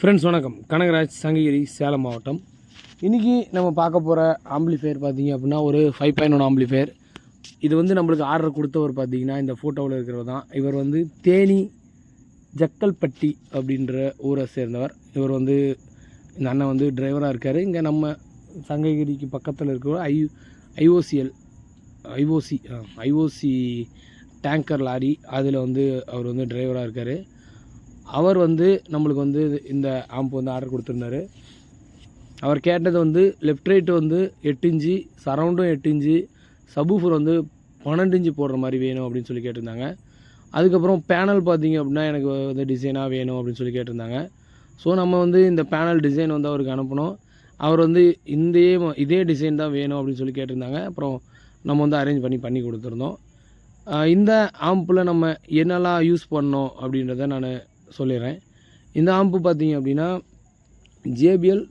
Friends வணக்கம். கனகராஜ் சங்ககிரி சேலம் மாவட்டம். இன்றைக்கி நம்ம பார்க்க போகிற ஆம்பிளிஃபையர் பார்த்திங்க அப்படின்னா ஒரு ஃபைவ் பாயிண்ட் ஒன் ஆம்பிளிஃபையர் இது வந்து நம்மளுக்கு ஆர்டர் கொடுத்தவர் பார்த்தீங்கன்னா இந்த ஃபோட்டோவில் இருக்கிறவர் தான். இவர் வந்து தேனி ஜக்கல்பட்டி அப்படின்ற ஊரை சேர்ந்தவர். இவர் வந்து இந்த அண்ணன் வந்து டிரைவராக இருக்கார். இங்கே நம்ம சங்ககிரிக்கு பக்கத்தில் இருக்கிற I IOCL IOC IOC tanker lorry அதில் வந்து அவர் வந்து டிரைவராக இருக்கார். அவர் வந்து நம்மளுக்கு வந்து இந்த ஆம்பு வந்து ஆர்டர் கொடுத்துருந்தாரு. அவர் கேட்டது வந்து லெஃப்ட் ரைட்டு வந்து எட்டு இன்ச்சு சரௌண்டும் எட்டு இன்ச்சு சபூஃபர் வந்து பன்னெண்டு இன்ச்சு போடுற மாதிரி வேணும் அப்படின்னு சொல்லி கேட்டிருந்தாங்க. அதுக்கப்புறம் பேனல் பார்த்தீங்க அப்படின்னா எனக்கு வந்து டிசைனாக வேணும் அப்படின்னு சொல்லி கேட்டிருந்தாங்க. ஸோ நம்ம வந்து இந்த பேனல் டிசைன் வந்து அவருக்கு அனுப்பணும். அவர் வந்து இந்த இதே டிசைன் தான் வேணும் அப்படின்னு சொல்லி கேட்டிருந்தாங்க. அப்புறம் நம்ம வந்து அரேஞ்ச் பண்ணி பண்ணி கொடுத்துருந்தோம். இந்த ஆம்பில் நம்ம என்னெல்லாம் யூஸ் பண்ணோம் அப்படின்றத நான் சொல்லிடுறேன். இந்த ஆம்பு பார்த்தீங்க அப்படின்னா ஜேபிஎல்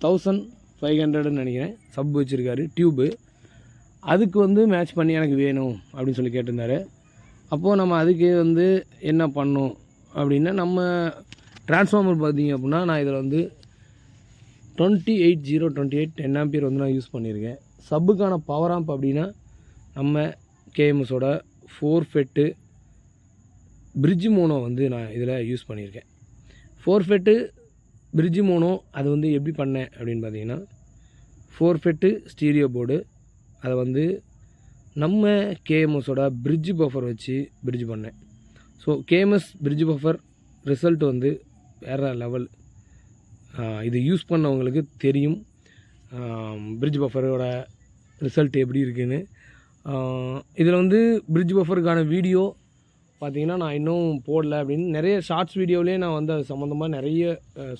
தௌசண்ட் ஃபைவ் ஹண்ட்ரடுன்னு நினைக்கிறேன். சப் வச்சுருக்காரு டியூபு அதுக்கு வந்து மேட்ச் பண்ணி எனக்கு வேணும் அப்படின்னு சொல்லி கேட்டிருந்தாரு. அப்போது நம்ம அதுக்கு வந்து என்ன பண்ணோம் அப்படின்னா நம்ம டிரான்ஸ்ஃபார்மர் பார்த்தீங்க அப்படின்னா நான் இதில் வந்து twenty eight zero twenty eight ten ampere வந்து நான் யூஸ் பண்ணியிருக்கேன். சப்புக்கான பவர் ஆம்ப் அப்படின்னா நம்ம கேஎம்எஸோட ஃபோர் ஃபெட்டு பிரிட்ஜ் மோனோ வந்து நான் இதில் யூஸ் பண்ணியிருக்கேன். ஃபோர் ஃபெட்டு பிரிட்ஜ் மோனோ அது வந்து எப்படி பண்ணேன் அப்படின்னு பார்த்தீங்கன்னா ஃபோர் ஃபெட்டு ஸ்டீரியோ போர்டு அதை வந்து நம்ம கேஎம்எஸோட பிரிட்ஜ் பஃபர் வச்சு பிரிட்ஜ் பண்ணேன். So KMS bridge buffer result வந்து வேறு லெவல் இது யூஸ் பண்ணவங்களுக்கு தெரியும். பிரிட்ஜ் பஃபரோட ரிசல்ட் எப்படி இருக்குன்னு. இதில் வந்து பிரிட்ஜ் பஃபருக்கான வீடியோ பார்த்தீங்கன்னா நான் இன்னும் போடல அப்படின்னு நிறைய ஷார்ட்ஸ் வீடியோவிலே நான் வந்து அது சம்மந்தமாக நிறைய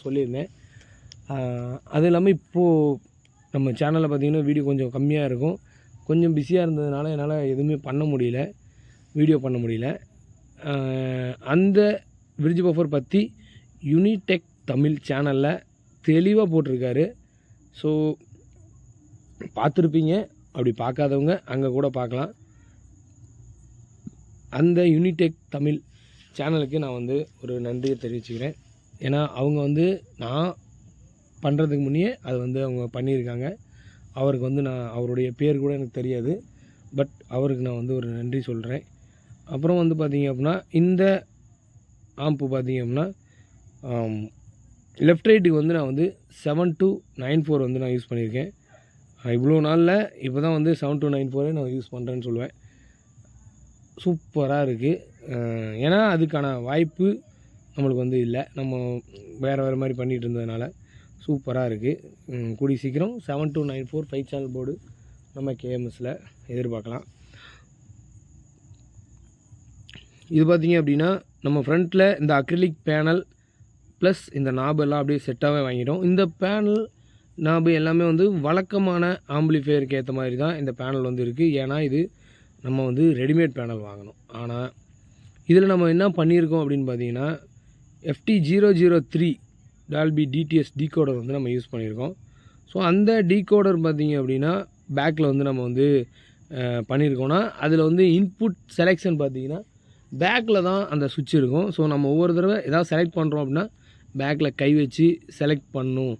சொல்லியிருந்தேன். அது இல்லாமல் இப்போது நம்ம சேனலில் பார்த்தீங்கன்னா வீடியோ கொஞ்சம் கம்மியாக இருக்கும். கொஞ்சம் பிஸியாக இருந்ததுனால என்னால் எதுவுமே பண்ண முடியல. வீடியோ பண்ண முடியல. அந்த பிரிட்ஜ் பஃபர் பற்றி யூனிடெக் தமிழ் சேனலில் தெளிவாக போட்டிருக்காரு. ஸோ பார்த்துருப்பீங்க. அப்படி பார்க்காதவங்க அங்கே கூட பார்க்கலாம். அந்த யூனிடெக் தமிழ் சேனலுக்கு நான் வந்து ஒரு நன்றியை தெரிவிச்சுக்கிறேன். ஏன்னா அவங்க வந்து நான் பண்ணுறதுக்கு முன்னே அது வந்து அவங்க பண்ணியிருக்காங்க. அவருக்கு வந்து நான் அவருடைய பேர் கூட எனக்கு தெரியாது. பட் அவருக்கு நான் வந்து ஒரு நன்றி சொல்கிறேன் அப்புறம் வந்து பார்த்திங்க அப்படின்னா இந்த ஆம்பு பார்த்தீங்க அப்படின்னா லெஃப்ட் ரைட்டுக்கு வந்து நான் வந்து செவன் டூ நைன் ஃபோர் வந்து நான் யூஸ் பண்ணியிருக்கேன். இவ்வளோ நாளில் இப்போ தான் வந்து செவன் டூ நைன் ஃபோரே நான் யூஸ் பண்ணுறேன்னு சொல்லுவேன். சூப்பராக இருக்குது ஏன்னா அதுக்கான வாய்ப்பு நம்மளுக்கு வந்து இல்லை. நம்ம வேறு வேறு மாதிரி பண்ணிகிட்டு இருந்ததுனால சூப்பராக இருக்குது கூடி சீக்கிரம் seven two nine four five channel board நம்ம கேஎம்எஸில் எதிர்பார்க்கலாம். இது பார்த்திங்க அப்படின்னா நம்ம ஃப்ரண்ட்டில் இந்த அக்ரிலிக் பேனல் ப்ளஸ் இந்த நாபு எல்லாம் அப்படியே செட்டாகவே வாங்கிட்டோம். இந்த பேனல் நாபு எல்லாமே வந்து வழக்கமான ஆம்பிளிஃபையருக்கு ஏற்ற மாதிரி தான் இந்த பேனல் வந்து இருக்குது ஏன்னா இது நம்ம வந்து ரெடிமேட் பேனல் வாங்கணும். ஆனால் இதில் நம்ம என்ன பண்ணியிருக்கோம் அப்படின்னு பார்த்தீங்கன்னா FT zero zero three Dolby DTS decoder வந்து நம்ம யூஸ் பண்ணியிருக்கோம். ஸோ அந்த டீகோடர் பார்த்தீங்க அப்படின்னா பேக்கில் வந்து நம்ம வந்து பண்ணியிருக்கோன்னா பண்ணியிருக்கோம்னா அதில் வந்து இன்புட் செலெக்ஷன் பார்த்தீங்கன்னா பேக்கில் தான் அந்த சுவிட்ச் இருக்கும். ஸோ நம்ம ஒவ்வொரு தடவை எதாவது செலக்ட் பண்ணுறோம் அப்படின்னா பேக்கில் கை வச்சு செலக்ட் பண்ணும்.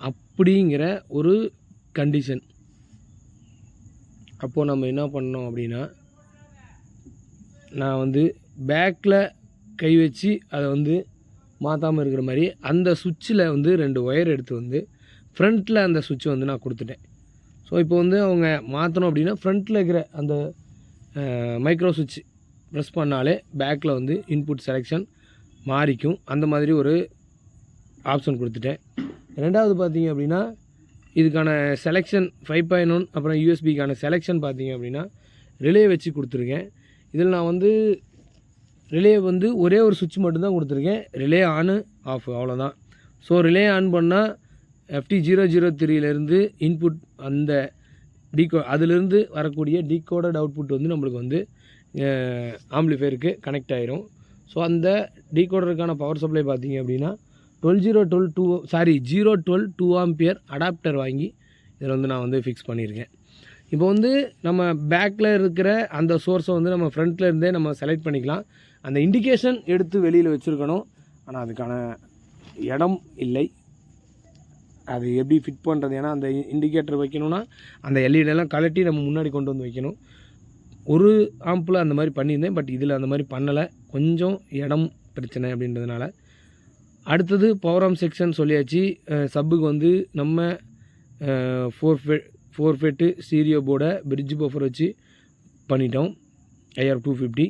அப்படிங்கிற ஒரு கண்டிஷன் அப்போது நம்ம என்ன பண்ணோம் அப்படின்னா நான் வந்து பேக்கில் கை வச்சு அதை வந்து மாற்றாமல் இருக்கிற மாதிரி அந்த சுவிட்சில் வந்து ரெண்டு ஒயர் எடுத்து வந்து ஃப்ரண்ட்டில் அந்த சுவிட்சை வந்து நான் கொடுத்துட்டேன். ஸோ இப்போ வந்து அவங்க மாற்றணும் அப்படின்னா ஃப்ரண்ட்டில் இருக்கிற அந்த மைக்ரோ சுவிட்ச் ப்ரெஸ் பண்ணாலே பேக்கில் வந்து இன்புட் செலெக்ஷன் மாறிக்கும். அந்த மாதிரி ஒரு ஆப்ஷன் கொடுத்துட்டேன். ரெண்டாவது பார்த்தீங்க அப்படின்னா இதுக்கான செலெக்ஷன் ஃபைவ் பாயிண்ட் ஒன் அப்புறம் யூஎஸ்பிக்கான செலெக்ஷன் பார்த்தீங்க அப்படின்னா ரிலே வச்சு கொடுத்துருக்கேன். இதில் நான் வந்து ரிலே வந்து ஒரே ஒரு சுவிட்ச் மட்டும்தான் கொடுத்துருக்கேன். ரிலே ஆனு ஆஃப் அவ்வளோதான் ஸோ ரிலே ஆன் பண்ணால் எஃப்டி ஜீரோ ஜீரோ த்ரீலேருந்து இன்புட் அந்த டீகோ அதிலிருந்து வரக்கூடிய டீகோடட் அவுட்புட் வந்து நம்மளுக்கு வந்து ஆம்பிளிஃபையருக்கு கனெக்ட் ஆயிரும். ஸோ அந்த டீகோடருக்கான பவர் சப்ளை பார்த்தீங்க அப்படின்னா twelve zero twelve two sorry zero twelve two ampere adapter வாங்கி இதில் வந்து நான் வந்து ஃபிக்ஸ் பண்ணியிருக்கேன். இப்போ வந்து நம்ம பேக்கில் இருக்கிற அந்த சோர்ஸை வந்து நம்ம ஃப்ரண்ட்டில் இருந்தே நம்ம செலக்ட் பண்ணிக்கலாம். அந்த இண்டிகேஷன் எடுத்து வெளியில் வச்சுருக்கணும். ஆனால் அதுக்கான இடம் இல்லை. அது எப்படி ஃபிட் பண்ணுறது ஏன்னா அந்த இண்டிகேட்டர் வைக்கணும்னா அந்த எல்இடெல்லாம் எல்லாம் கழட்டி நம்ம முன்னாடி கொண்டு வந்து வைக்கணும். ஒரு ஆம்பில் அந்த மாதிரி பண்ணியிருந்தேன். பட் இதில் அந்த மாதிரி பண்ணலை. கொஞ்சம் இடம் பிரச்சனை அப்படின்றதுனால அடுத்தது பவர் ஆம் செக்ஷன் சொல்லியாச்சு. சப்புக்கு வந்து நம்ம four FET four FET stereo போர்டை பிரிட்ஜ் பஃபர் வச்சு பண்ணிட்டோம். IR two fifty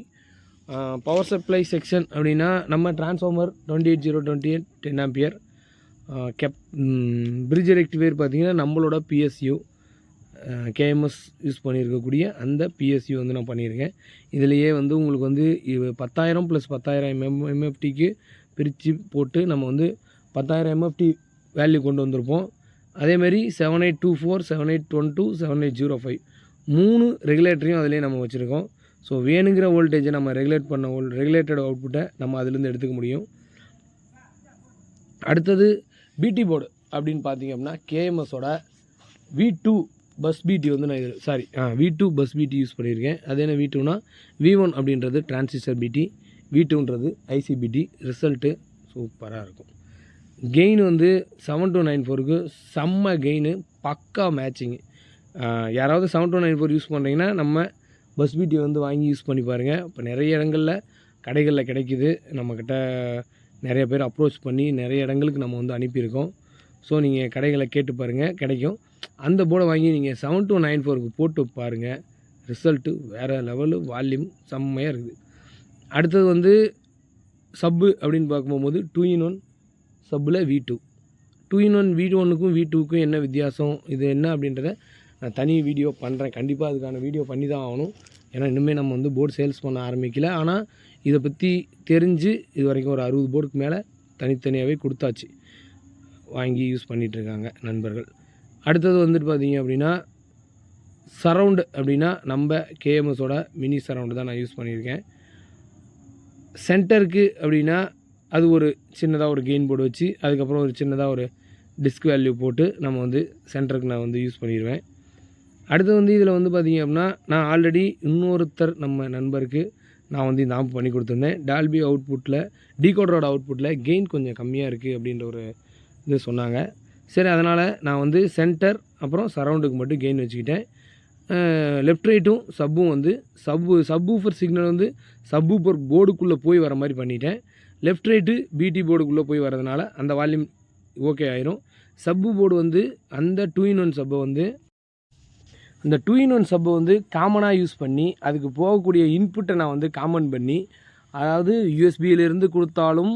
power supply section அப்படின்னா நம்ம transformer twenty eight zero twenty eight ten ampere cap bridge rectifier பார்த்திங்கன்னா நம்மளோட பிஎஸ்யூ கேஎம்எஸ் யூஸ் பண்ணியிருக்கக்கூடிய அந்த பிஎஸ்யூ வந்து நான் பண்ணியிருக்கேன். இதுலேயே வந்து உங்களுக்கு வந்து பத்தாயிரம் ப்ளஸ் பத்தாயிரம் எம் எம்எஃப்டிக்கு பிரித்து போட்டு நம்ம வந்து பத்தாயிரம் எம்எஃப்டி வேல்யூ கொண்டு வந்திருப்போம். அதேமாரி seven eight two four seven eight one two seven eight zero five மூணு ரெகுலேட்டரையும் அதிலே நம்ம வச்சுருக்கோம். ஸோ வேணுங்கிற வோல்டேஜை நம்ம ரெகுலேட் பண்ண வோல் ரெகுலேட்டட் அவுட்புட்டை நம்ம அதுலேருந்து எடுத்துக்க முடியும். அடுத்தது பிடி போர்டு அப்படின்னு பார்த்தீங்க அப்படின்னா கேஎம்எஸோட வி டூ பஸ் பிடி வந்து நான் இது sorry V two bus PD use பண்ணியிருக்கேன். அது என்ன வி டூனா வி ஒன் அப்படின்றது டிரான்சிஸ்டர் பிடி வீட்டுன்றது ஐசிபிடி ரிசல்ட்டு சூப்பராக இருக்கும். கெயின் வந்து செவன் டூ நைன் ஃபோருக்கு செம்ம கெயினு பக்கா மேட்சிங்கு யாராவது seven two nine four use பண்ணுறீங்கன்னா நம்ம பஸ் பிடி வந்து வாங்கி யூஸ் பண்ணி பாருங்கள் இப்போ நிறைய இடங்களில் கடைகளில் கிடைக்குது. நம்மக்கிட்ட நிறைய பேர் அப்ரோச் பண்ணி நிறைய இடங்களுக்கு நம்ம வந்து அனுப்பியிருக்கோம். ஸோ நீங்கள் கடைகளை கேட்டு பாருங்கள் கிடைக்கும். அந்த போர்டை வாங்கி நீங்கள் செவன் டூ நைன் ஃபோருக்கு போட்டு பாருங்கள் ரிசல்ட்டு வேறு லெவலு வால்யூம் செம்மையாக இருக்குது. அடுத்தது வந்து சப்பு அப்படின்னு பார்க்கும்போது two in one சப்பில் V two two in one V ஒன்னுக்கும் V டூக்கும் என்ன வித்தியாசம்? இது என்ன அப்படின்றத நான் தனி வீடியோ பண்ணுறேன் கண்டிப்பாக அதுக்கான வீடியோ பண்ணி தான் ஆகணும். ஏன்னா இன்னுமே நம்ம வந்து போர்டு சேல்ஸ் பண்ண ஆரம்பிக்கல. ஆனால் இதை பற்றி தெரிஞ்சு இது வரைக்கும் ஒரு அறுபது போர்டுக்கு மேலே தனித்தனியாகவே கொடுத்தாச்சு. வாங்கி யூஸ் பண்ணிகிட்ருக்காங்க நண்பர்கள். அடுத்தது வந்துட்டு பார்த்தீங்க அப்படின்னா சரவுண்டு அப்படின்னா நம்ம கேஎம்எஸோட மினி சரவுண்டு தான் நான் யூஸ் பண்ணியிருக்கேன். சென்டருக்கு அப்படின்னா அது ஒரு சின்னதாக ஒரு கெயின் போர்டு வச்சு அதுக்கப்புறம் ஒரு சின்னதாக ஒரு டிஸ்க் வேல்யூ போட்டு நம்ம வந்து சென்டருக்கு நான் வந்து யூஸ் பண்ணிடுவேன் அடுத்து வந்து இதில் வந்து பார்த்திங்க அப்படின்னா நான் ஆல்ரெடி இன்னொருத்தர் நம்ம நண்பருக்கு நான் வந்து இந்த ஆம்ப் பண்ணி கொடுத்துருந்தேன். டால்பி அவுட்புட்டில் டீகோடரோட அவுட்புட்டில் கெயின் கொஞ்சம் கம்மியாக இருக்குது அப்படின்ற ஒரு இது சொன்னாங்க. சரி அதனால் நான் வந்து சென்டர் அப்புறம் சரௌண்டுக்கு மட்டும் கெயின் வச்சுக்கிட்டேன். லெஃப்ட் ரைட்டும் சப்பும் வந்து சப்பு சப்பூஃபர் சிக்னல் வந்து சப்பூஃபர் போர்டுக்குள்ளே போய் வர மாதிரி பண்ணிட்டேன். லெஃப்ட் ரைட்டு பிடி போர்டுக்குள்ளே போய் வரதுனால அந்த வால்யூம் ஓகே ஆயிரும். சப்பு போர்டு வந்து அந்த டூ இன் ஒன் சப்பை வந்து அந்த டூ இன் ஒன் சப்பை வந்து காமனாக யூஸ் பண்ணி அதுக்கு போகக்கூடிய இன்புட்டை நான் வந்து காமன் பண்ணி அதாவது யூஎஸ்பியிலிருந்து கொடுத்தாலும்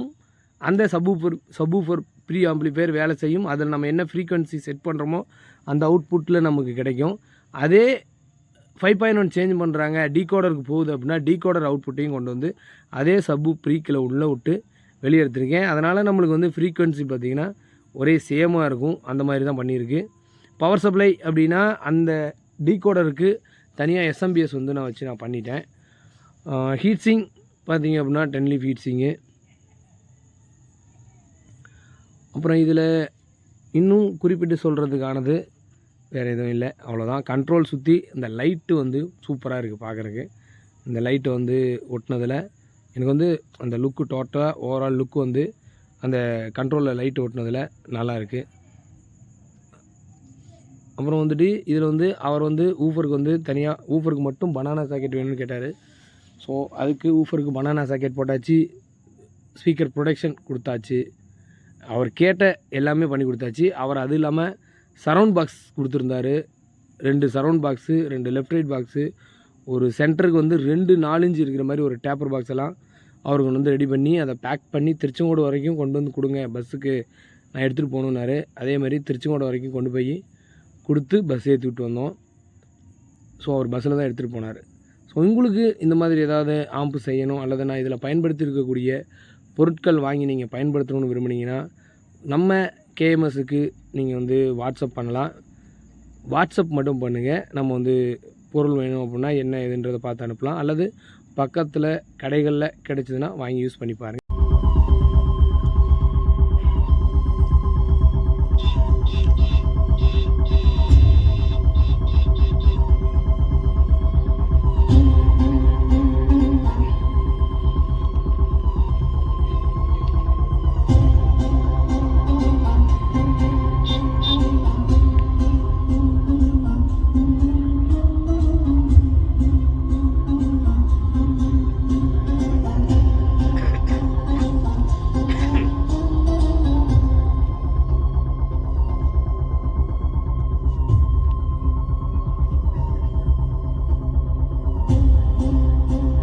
அந்த சப்பூஃபர் சப்பூஃபர் ப்ரீ ஆம்பிளிஃபையர் வேலை செய்யும். அதில் நம்ம என்ன ஃப்ரீக்குவன்சி செட் பண்ணுறோமோ அந்த அவுட்புட்டில் நமக்கு கிடைக்கும். அதே ஃபைவ் பாயிண்ட் ஒன் சேஞ்ச் பண்ணுறாங்க டீகோடருக்கு போகுது அப்படின்னா டீகோடர் அவுட்புட்டையும் கொண்டு வந்து அதே சப்பு ப்ரீக்கில் உள்ளே விட்டு வெளியே எடுத்திருக்கேன் அதனால் நம்மளுக்கு வந்து ஃப்ரீக்வன்சி பார்த்திங்கன்னா ஒரே சேமாக இருக்கும். அந்த மாதிரி தான் பண்ணியிருக்கு. பவர் சப்ளை அப்படின்னா அந்த டீகோடருக்கு தனியாக எஸ்எம்பிஎஸ் வந்து நான் வச்சு நான் பண்ணிட்டேன். ஹீட்ஸிங் பார்த்திங்க அப்படின்னா டென் லீஃப் ஹீட்ஸிங்கு அப்புறம் இதில் இன்னும் குறிப்பிட்டு சொல்கிறதுக்கானது வேறு எதுவும் இல்லை. அவ்வளோதான் கண்ட்ரோல் சுற்றி இந்த லைட்டு வந்து சூப்பராக இருக்குது பார்க்குறக்கு இந்த லைட்டை வந்து ஒட்டினதில் எனக்கு வந்து அந்த லுக்கு டோட்டலாக ஓவரால் லுக்கு வந்து அந்த கண்ட்ரோலில் லைட்டு ஒட்டினதில் நல்லா இருக்குது அப்புறம் வந்துட்டு இதில் வந்து அவர் வந்து ஊஃபருக்கு வந்து தனியாக ஊஃபருக்கு மட்டும் பனானா சாக்கெட் வேணும்னு கேட்டார். ஸோ அதுக்கு ஊஃபருக்கு பனானா சாக்கெட் போட்டாச்சு. ஸ்பீக்கர் ப்ரொடெக்ஷன் கொடுத்தாச்சு. அவர் கேட்ட எல்லாமே பண்ணி கொடுத்தாச்சு. அவர் அது இல்லாமல் சரவுண்ட் பாக்ஸ் கொடுத்துருந்தாரு. ரெண்டு சரவுண்ட் பாக்ஸு ரெண்டு லெஃப்ட் ரைட் பாக்ஸு ஒரு சென்டருக்கு வந்து ரெண்டு நாலஞ்சு இருக்கிற மாதிரி ஒரு டேப்பர் பாக்ஸ் எல்லாம் அவருக்கு வந்து ரெடி பண்ணி அதை பேக் பண்ணி திருச்செங்கோடு வரைக்கும் கொண்டு வந்து கொடுங்க. பஸ்ஸுக்கு நான் எடுத்துகிட்டு போகணுன்னாரு அதே மாதிரி திருச்செங்கோடு வரைக்கும் கொண்டு போய் கொடுத்து பஸ் ஏற்றி விட்டு வந்தோம். ஸோ அவர் பஸ்ஸில் தான் எடுத்துகிட்டு போனார். ஸோ உங்களுக்கு இந்த மாதிரி ஏதாவது ஆம்பு செய்யணும் அல்லது நான் இதில் பயன்படுத்தியிருக்கக்கூடிய பொருட்கள் வாங்கி நீங்கள் பயன்படுத்தணும்னு விரும்புனீங்கன்னா நம்ம கேஎம்எஸுக்கு நீங்கள் வந்து வாட்ஸ்அப் பண்ணலாம். வாட்ஸ்அப் மட்டும் பண்ணுங்கள் நம்ம வந்து பொருள் வேணும் அப்படின்னா என்ன ஏதுன்றதை பார்த்து அனுப்பலாம். அல்லது பக்கத்தில் கடைகளில் கிடைச்சதுன்னா வாங்கி யூஸ் பண்ணி பாருங்கள்